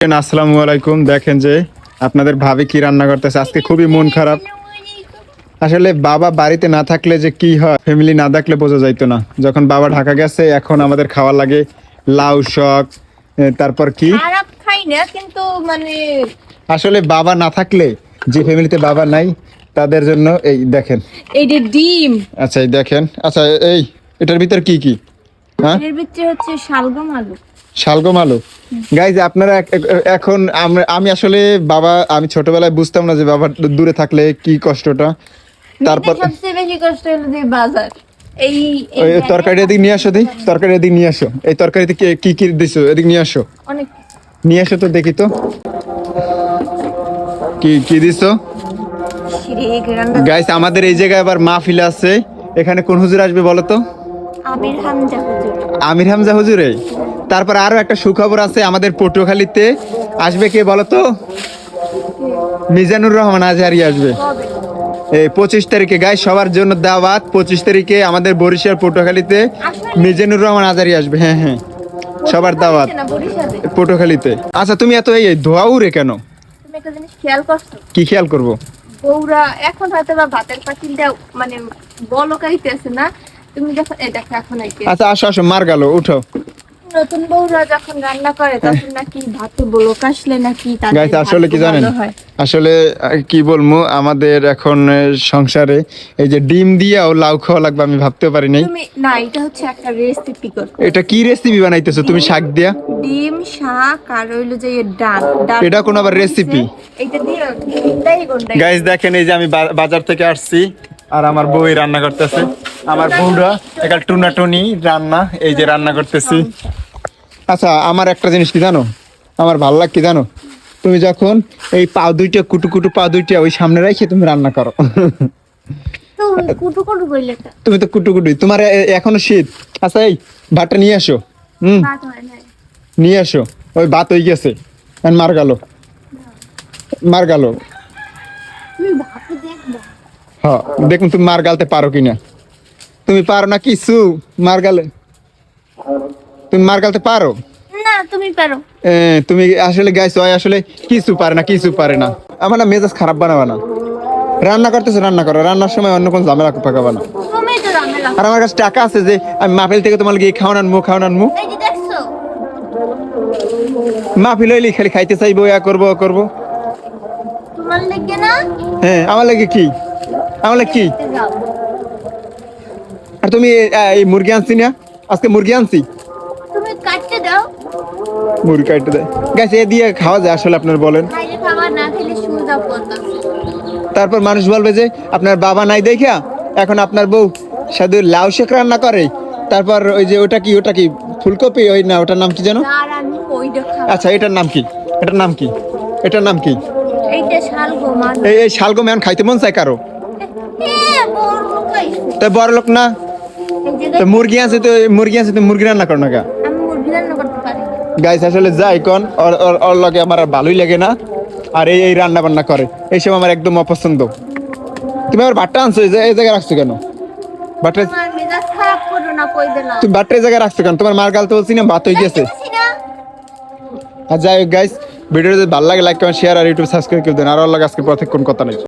আসসালামু আলাইকুম। দেখেন যে আপনাদের ভাবি কি রান্না করতেছে। আজকে খুবই মন খারাপ। আসলে বাবা বাড়িতে না থাকলে যে কি হয় ফ্যামিলি না থাকলে বোঝা যাইতো না। যখন বাবা ঢাকা গেছে এখন আমাদের খাওয়া লাগে লাউ শাক তারপর কি? খাই না কিন্তু মানে আসলে বাবা না থাকলে যে ফ্যামিলিতে বাবা নাই তাদের জন্য এই দেখেন। এই যে ডিম। আচ্ছা এই দেখেন। আচ্ছা এই এটার ভিতর কি কি? হ্যাঁ? এর ভিতরে হচ্ছে শালগম আলু। শালগম আলু। গাইজ আপনারা এখন আমি আসলে বাবা আমি ছোটবেলায় বুঝতাম না যে বাবা দূরে থাকলে কি কষ্টটা। তারপর সবচেয়ে বেশি কষ্ট হলো যে বাজার। এই তরকারি এদিক নিয়ে আসো দি। তরকারি এদিক নিয়ে আসো। এই তরকারিতে কি কি দিছো? এদিক নিয়ে আসো। অনেক নিয়ে আসো তো দেখি তো। কি কি দিছো? গাইস আমাদের এই জায়গায় আবার মাহফিল আছে। এখানে কোন হুজুর আসবে বলো তো? আমির হামজা হুজুর। আমির হামজা হুজুরে? তারপর আরও একটা সুখবর আছে আমাদের পটুয়াখালীতে। আসবে কে বলো তো মিজানুর রহমান আজহারি আসবে। এই পঁচিশ তারিখে গাই সবার জন্য দাওয়াত। পঁচিশ তারিখে আমাদের বরিশাল পটুয়াখালীতে মিজানুর রহমান আজহারি আসবে। হ্যাঁ হ্যাঁ। সবার দাওয়াত পটুয়াখালীতে। আচ্ছা তুমি এত এই ধোয়া উড়ে কেন? কি খেয়াল করব? বউরা এখন হয়তো বা ভাতের পাতিলটা মানে বলকাইতেছে না। তুমি যখন দেখো এখন আচ্ছা আসো আসো মার গেল উঠো নতুন বউরা যখন রান্না করে তখন নাকি ভাত বলক আসলে নাকি গাইস আসলে কি জানেন? আসলে কি বলব আমাদের এখন সংসারে এই যে ডিম দিয়েও লাউ খাওয়া লাগবে আমি ভাবতেও পারি নাই। না এটা হচ্ছে একটা রেসিপি কর এটা কি রেসিপি বানাইতেছো? তুমি শাক দিয়া? ডিম শাক আর হইল যে ডাল। ডাল এটা কোন আবার recipe? এটা দিয়ে গাইস দেখেন এই যে আমি বাজার থেকে আসছি আর আমার বউই রান্না করতেছে। আমার বউরা একটা টুনা টুনি রান্না এই যে রান্না করতেছি। আচ্ছা আমার একটা জিনিস কি জানো? আমার ভালো লাগে কি জানো? তুমি যখন এই পাও দুইটা কুটু কুটু পা দুইটা ওই সামনে রেখে তুমি রান্না করো। কুটু কুটু তুমি তো কুটু কুটুই। তোমার এখনও শীত। আচ্ছা এই ভাতটা নিয়ে আসো। হুম। নিয়ে আসো। ওই ভাত হয়ে গেছে। মার গেল। মার গেল। হ্যাঁ দেখুন তুমি মার গালতে পারো কিনা। তুমি পারো না কিছু? মার গালে। তুমি মার গালতে পারো? না তুমি পারো। তুমি আসলে গাইছো ওই আসলে কিছু পারে না কিছু পারে না। আমার না মেজাজ খারাপ বানাবা না। রান্না করতেছো রান্না করো। রান্নার সময় অন্য কোনো ঝামেলা পাকাবা না। আর আমার কাছে টাকা আছে যে আমি মাহফিল থেকে তোমার গিয়ে খাওয়ান আনব খাওয়ান এই মাহফিল হইলে খালি খাইতে চাইব ইয়া করব করব। হ্যাঁ আমার লাগে কি? আমার লাগে কি? আর তুমি এই মুরগি আনছি না? আজকে মুরগি আনছি। মুরগি কাটতে দেয়। গাছ এ দিয়ে খাওয়া যায় আসলে আপনার বলেন। তারপর মানুষ বলবে যে আপনার বাবা নাই দেখা এখন আপনার বউ শুধু লাউ শেখ রান্না করে। তারপর ওই যে ওটা কি ওটা কি ফুলকপি? ওই না ওটার নাম কি জানো আচ্ছা এটার নাম কি? এটার নাম কি? এটার নাম কি? এই এই শালগম এখন খাইতে মন চায় কারও? তো বড় লোক না তো মুরগি আছে তো মুরগি আছে তো মুরগি রান্না করো না গাইস আসলে যাই কোন ওর ওর লগে আমার আর ভালোই লাগে না। আর এই এই রান্না বান্না করে এইসব আমার একদম অপছন্দ। তুমি আমার বাট্টা আনছো এই জায়গায় রাখছো কেন? বাট্টা তুমি বাট্টা এই জায়গায় রাখছো কেন? তোমার মার গাল তো বলছি না ভাত হয়ে গেছে। আর যাই হোক গাইস ভিডিও যদি ভালো লাগে লাইক কমেন্ট শেয়ার আর ইউটিউব সাবস্ক্রাইব করে দেন আর লাগে আজকে পথে কোন কথা নেই।